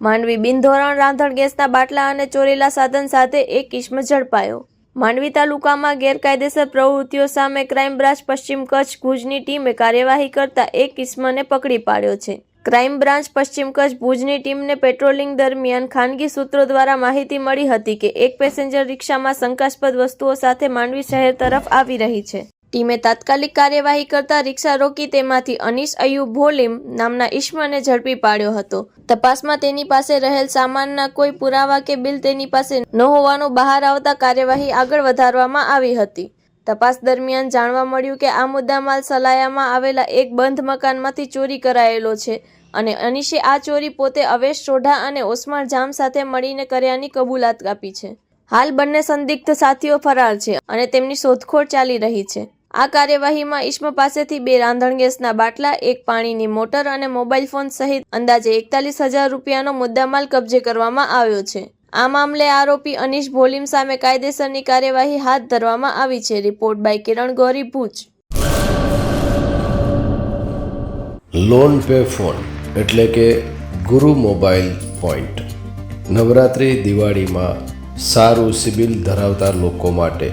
માંડવી બિનધોરણ રાંધણ ગેસના બાટલા અને ચોરેલા સાધન સાથે એક કિસ્મ ઝડપાયો. માંડવી તાલુકામાં ગેરકાયદેસર પ્રવૃત્તિઓ સામે ક્રાઇમ બ્રાન્ચ પશ્ચિમ કચ્છ ભુજની ટીમે કાર્યવાહી કરતા એક કિસ્મને પકડી પાડ્યો છે. ક્રાઇમ બ્રાન્ચ પશ્ચિમ કચ્છ ભુજની ટીમને પેટ્રોલિંગ દરમિયાન ખાનગી સૂત્રો દ્વારા માહિતી મળી હતી કે એક પેસેન્જર રિક્ષામાં શંકાસ્પદ વસ્તુઓ સાથે માંડવી શહેર તરફ આવી રહી છે. ટીમે તાત્કાલિક કાર્યવાહી કરતા રિક્ષા રોકી તેમાંથી અનીસ અયુબ ભોલીમ નામના ઈશ્મને ઝડપી પાડ્યો હતો. તપાસમાં તેની પાસે રહેલ સામાનના કોઈ પુરાવા કે બિલ તેની પાસે ન હોવાનું બહાર આવતા કાર્યવાહી આગળ વધારવામાં આવી હતી. તપાસ દરમિયાન જાણવા મળ્યું કે આ મુદ્દામાલ સલાયામાં આવેલા એક બંધ મકાનમાંથી ચોરી કરાયેલો છે અને અનીશે આ ચોરી પોતે અવેશ સોઢા અને ઓસમાણ જામ સાથે મળીને કર્યાની કબૂલાત આપી છે. હાલ બંને સંદિગ્ધ સાથીઓ ફરાર છે અને તેમની શોધખોળ ચાલી રહી છે. આ કાર્યવાહીમાં ઈશ્મ પાસેથી બે રાંધણ ગેસના બાટલા, એક પાણીની મોટર અને મોબાઈલ ફોન સહિત અંદાજે એકતાલીસ હજાર રૂપિયાનો મુદ્દામાલ કબજે કરવામાં આવ્યો છે. આ મામલે આરોપી અનીશ ભોલીમ સામે કાયદેસરની કાર્યવાહી હાથ ધરવામાં આવી છે. Report by Kiran Gauri, Bhuj. Loan pay phone એટલે કે ગુરુ મોબાઈલ પોઈન્ટ. નવરાત્રિ દિવાળીમાં સારું સિબિલ ધરાવતા લોકો માટે